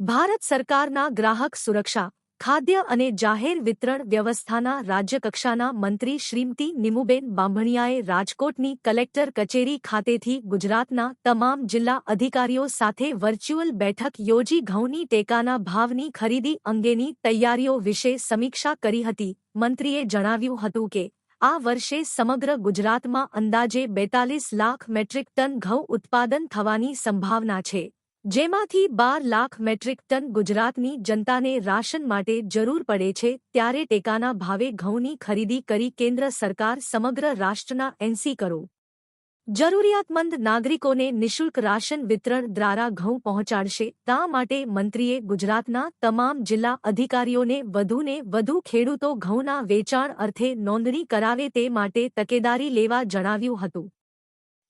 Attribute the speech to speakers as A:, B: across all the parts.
A: ભારત સરકારના ગ્રાહક સુરક્ષા, ખાદ્ય અને જાહેર વિતરણ વ્યવસ્થાના રાજ્યકક્ષાના મંત્રી શ્રીમતી નિમુબેન બાંભણિયાએ રાજકોટની કલેક્ટર કચેરી ખાતેથી ગુજરાતના તમામ જિલ્લા અધિકારીઓ સાથે વર્ચ્યુઅલ બેઠક યોજી ઘઉંની ટેકાના ભાવની ખરીદી અંગેની તૈયારીઓ વિશે સમીક્ષા કરી હતી. મંત્રીએ જણાવ્યું હતું કે, આ વર્ષે સમગ્ર ગુજરાતમાં અંદાજે બેતાલીસ લાખ મેટ્રિક ટન ઘઉં ઉત્પાદન થવાની સંભાવના છે. જેમાંથી બાર લાખ મેટ્રિક ટન ગુજરાતની જનતાને રાશન માટે જરૂર પડે છે, ત્યારે ટેકાના ભાવે ઘઉંની ખરીદી કરી કેન્દ્ર સરકાર સમગ્ર રાષ્ટ્રના એનસી કરો. જરૂરિયાતમંદ નાગરિકોને નિઃશુલ્ક રાશન વિતરણ દ્વારા ઘઉં પહોંચાડશે, તા માટે મંત્રીએ ગુજરાતના તમામ જિલ્લા અધિકારીઓને વધુને વધુ ખેડૂતો ઘઉંના વેચાણ અર્થે નોંધણી કરાવે તે માટે તકેદારી લેવા જણાવ્યું હતું.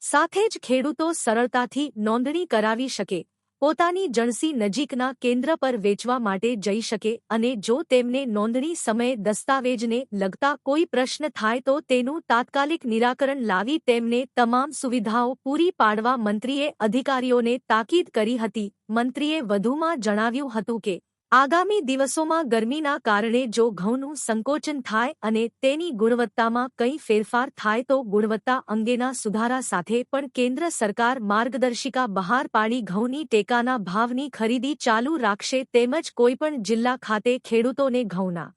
A: સાથે જ ખેડૂતો સરળતાથી નોંધણી કરાવી શકે પોતાની જણસી નજીકના કેન્દ્ર પર વેચવા માટે જઈ શકે અને જો તેમને નોંધણી સમયે દસ્તાવેજને લગતા કોઈ પ્રશ્ન થાય તો તેનું તાત્કાલિક નિરાકરણ લાવી તેમને તમામ સુવિધાઓ પૂરી પાડવા મંત્રીએ અધિકારીઓને તાકીદ કરી હતી. મંત્રીએ વધુમાં જણાવ્યું હતું કે આગામી દિવસોમાં ગરમીના કારણે જો ઘઉંનું સંકોચન થાય અને તેની ગુણવત્તામાં કંઈ ફેરફાર થાય તો ગુણવત્તા અંગેના સુધારા સાથે પણ કેન્દ્ર સરકાર માર્ગદર્શિકા બહાર પાડી ઘઉંની ટેકાના ભાવની ખરીદી ચાલુ રાખશે તેમજ કોઈપણ જિલ્લા ખાતે ખેડૂતોને ઘઉંના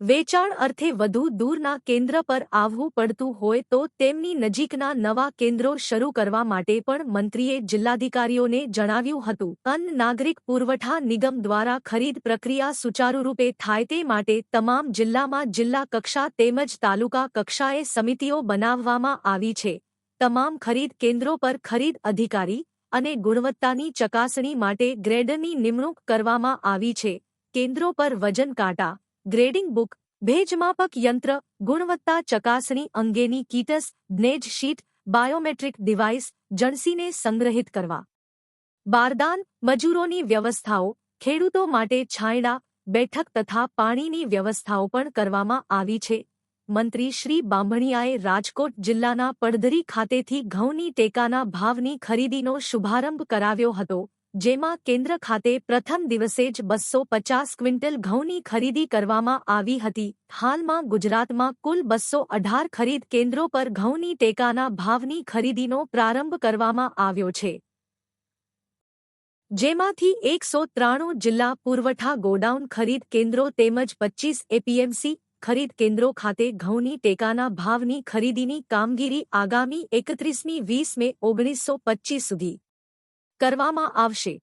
A: વેચાણ અર્થે વધુ દૂરના કેન્દ્ર પર આવવું પડતું હોય તો તેમની નજીકના નવા કેન્દ્રો શરૂ કરવા માટે પણ મંત્રીએ જિલ્લાધિકારીઓને જણાવ્યું હતું. અન્ન નાગરિક પુરવઠા નિગમ દ્વારા ખરીદ પ્રક્રિયા સુચારુરૂપે થાય તે માટે તમામ જિલ્લામાં જિલ્લા કક્ષા તેમજ તાલુકા કક્ષાએ સમિતિઓ બનાવવામાં આવી છે. તમામ ખરીદ કેન્દ્રો પર ખરીદ અધિકારી અને ગુણવત્તાની ચકાસણી માટે ગ્રેડરની નિમણૂક કરવામાં આવી છે. કેન્દ્રો પર વજન કાંટા ગ્રેડિંગ બુક, ભેજમાપક યંત્ર, ગુણવત્તા ચકાસણી અંગેની કીટસ ગ્નેજ શીટ, બાયોમેટ્રિક ડિવાઇસ, જણસીને સંગ્રહિત કરવા. બારદાન, મજૂરોની વ્યવસ્થાઓ, ખેડૂતો માટે છાંયડા, બેઠક તથા પાણીની વ્યવસ્થાઓ પણ કરવામાં આવી છે. મંત્રી શ્રી બાંભણિયાએ રાજકોટ જિલ્લાના પડધરી ખાતેથી ઘઉંની ટેકાના ભાવની ખરીદીનો શુભારંભ કરાવ્યો હતો. જેમાં કેન્દ્ર ખાતે પ્રથમ દિવસે જ બસો પચાસ ક્વિન્ટલ ઘઉંની ખરીદી કરવામાં આવી હતી. હાલમાં ગુજરાતમાં કુલ બસો અઢાર ખરીદ કેન્દ્રો પર ઘઉંની ટેકાના ભાવની ખરીદીનો પ્રારંભ કરવામાં આવ્યો છે. જેમાંથી એકસો ત્રાણું જિલ્લા પુરવઠા ગોડાઉન ખરીદ કેન્દ્રો તેમજ પચ્ચીસ એપીએમસી ખરીદ કેન્દ્રો ખાતે ઘઉંની ટેકાના ભાવની ખરીદીની કામગીરી આગામી એકત્રીસમી વીસ મે ઓગણીસો પચ્ચીસ સુધી કરવામાં આવશે.